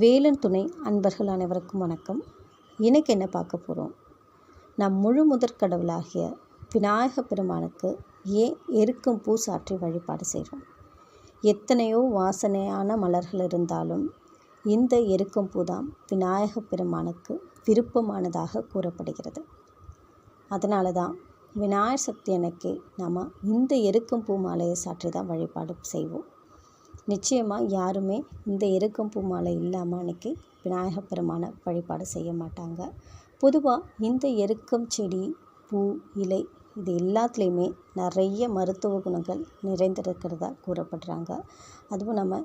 வேலன் துணை அன்பர்கள் அனைவருக்கும் வணக்கம். இன்றைக்கி என்ன பார்க்க போகிறோம் நம் முழு முதற் கடவுளாகிய விநாயக பெருமானுக்கு ஏன் எருக்கும் பூ சாற்றி வழிபாடு செய்கிறோம் எத்தனையோ வாசனையான மலர்கள் இருந்தாலும் இந்த எருக்கும் பூ தான் விநாயக பெருமானுக்கு விருப்பமானதாக கூறப்படுகிறது. அதனால தான் விநாயகர் சக்தி அன்னைக்கு நாம் இந்த எருக்கும் பூ மாலையை சாற்றி தான் வழிபாடு செய்வோம். நிச்சயமாக யாருமே இந்த எருக்கம் பூ மாலை இல்லாமல் அன்றைக்கி விநாயகப் பெருமான வழிபாடு செய்ய மாட்டாங்க. பொதுவாக இந்த எருக்கம் செடி பூ இலை இது எல்லாத்துலேயுமே நிறைய மருத்துவ குணங்கள் நிறைந்திருக்கிறதா கூறப்படுறாங்க. அதுவும் நம்ம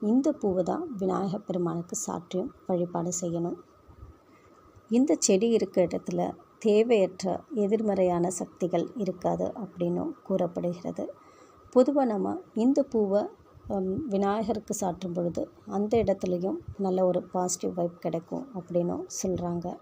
இந்த பூவை தான் விநாயகப் பெருமானுக்கு சாற்றியும் வழிபாடு செய்யணும். இந்த செடி இருக்க இடத்துல தேவையற்ற எதிர்மறையான சக்திகள் இருக்காது அப்படின்னும் கூறப்படுகிறது. பொதுவாக நம்ம இந்த பூவை விநாயகருக்கு சாற்றும் பொழுது அந்த இடத்துலையும் நல்ல ஒரு பாசிட்டிவ் வைப் கிடைக்கும் அப்படின்னும் சொல்கிறாங்க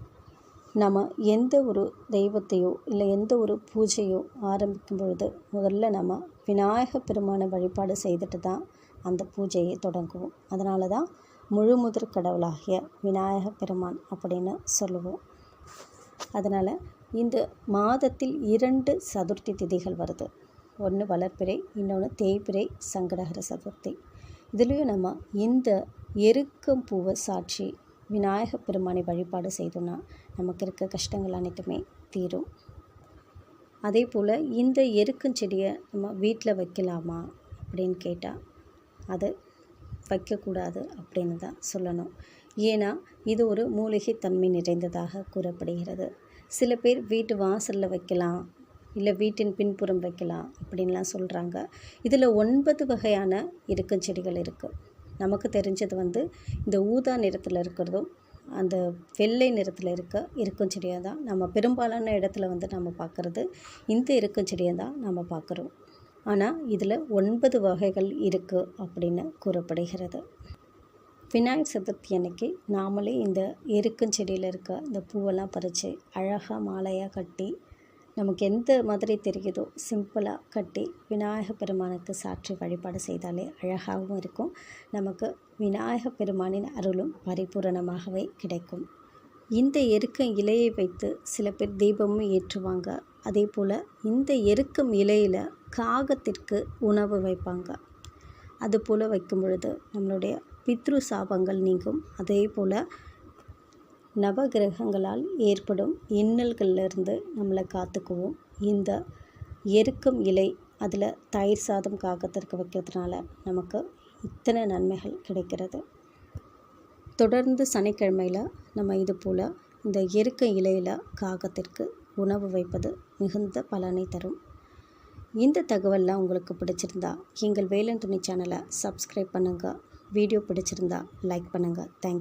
நம்ம எந்த ஒரு தெய்வத்தையோ இல்லை எந்த ஒரு பூஜையோ ஆரம்பிக்கும் பொழுது முதல்ல நம்ம விநாயக பெருமானை வழிபாடு செய்துட்டு தான் அந்த பூஜையை தொடங்குவோம். அதனால தான் முழு முதற் கடவுளாகிய விநாயக பெருமான் அப்படின்னு சொல்லுவோம். அதனால் இந்த மாதத்தில் இரண்டு சதுர்த்தி திதிகள் வருது. ஒன்று வளர்ப்பிறை இன்னொன்று தேய்பிறை சங்கடகர சதுர்த்தி. இதுலேயும் நம்ம இந்த எருக்கம் பூவை சாட்சி விநாயக பெருமானை வழிபாடு செய்தோன்னா நமக்கு இருக்க கஷ்டங்கள் அனைத்துமே தீரும். அதே போல் இந்த எருக்கஞ்செடியை நம்ம வீட்டில் வைக்கலாமா அப்படின்னு கேட்டால் அது வைக்கக்கூடாது அப்படின்னு தான் சொல்லணும். ஏன்னா இது ஒரு மூலிகை தன்மை நிறைந்ததாக கூறப்படுகிறது. சில பேர் வீட்டு வாசலில் வைக்கலாம் இல்லை வீட்டின் பின்புறம் வைக்கலாம் அப்படின்லாம் சொல்கிறாங்க இதில் ஒன்பது வகையான இருக்கும் செடிகள் இருக்குது நமக்கு தெரிஞ்சது வந்து இந்த ஊதா நிறத்தில் இருக்கிறதும் அந்த வெள்ளை நிறத்தில் இருக்க இருக்கும் செடியாக தான் நம்ம பெரும்பாலான இடத்துல வந்து நம்ம பார்க்குறது இந்த இருக்கும் செடியை தான் நம்ம பார்க்குறோம் ஆனால் இதில் ஒன்பது வகைகள் இருக்குது அப்படின்னு கூறப்படுகிறது. விநாயகர் சதுர்த்தி அன்னைக்கு நாமளே இந்த எருக்கும் செடியில் இருக்க இந்த பூவெல்லாம் பறித்து அழகாக மாலையாக கட்டி நமக்கு எந்த மாதிரி தெரியுதோ சிம்பிளாக கட்டி விநாயக பெருமானுக்கு சாற்றி வழிபாடு செய்தாலே அழகாகவும் இருக்கும். நமக்கு விநாயக பெருமானின் அருளும் பரிபூரணமாகவே கிடைக்கும். இந்த எருக்கம் இலையை வைத்து சில பேர் தீபமும் ஏற்றுவாங்க. அதே போல் இந்த எருக்கம் இலையில் காகத்திற்கு உணவு வைப்பாங்க. அது போல் வைக்கும் பொழுது நம்மளுடைய பித்ரு சாபங்கள் நீங்கும். அதே போல் நவகிரகங்களால் ஏற்படும் இன்னல்கள்லேருந்து நம்மளை காத்துக்குவோம். இந்த எருக்கம் இலை அதில் தயிர் சாதம் காக்கத்திற்கு வைக்கிறதுனால நமக்கு இத்தனை நன்மைகள் கிடைக்கிறது. தொடர்ந்து சனிக்கிழமையில் நம்ம இது போல் இந்த எருக்க இலையில் காகத்திற்கு உணவு வைப்பது மிகுந்த பலனை தரும். இந்த தகவல்லாம் உங்களுக்கு பிடிச்சிருந்தா எங்கள் வேலன் துணி சேனலை சப்ஸ்கிரைப் பண்ணுங்கள் வீடியோ பிடிச்சிருந்தா லைக் பண்ணுங்கள் தேங்க்யூ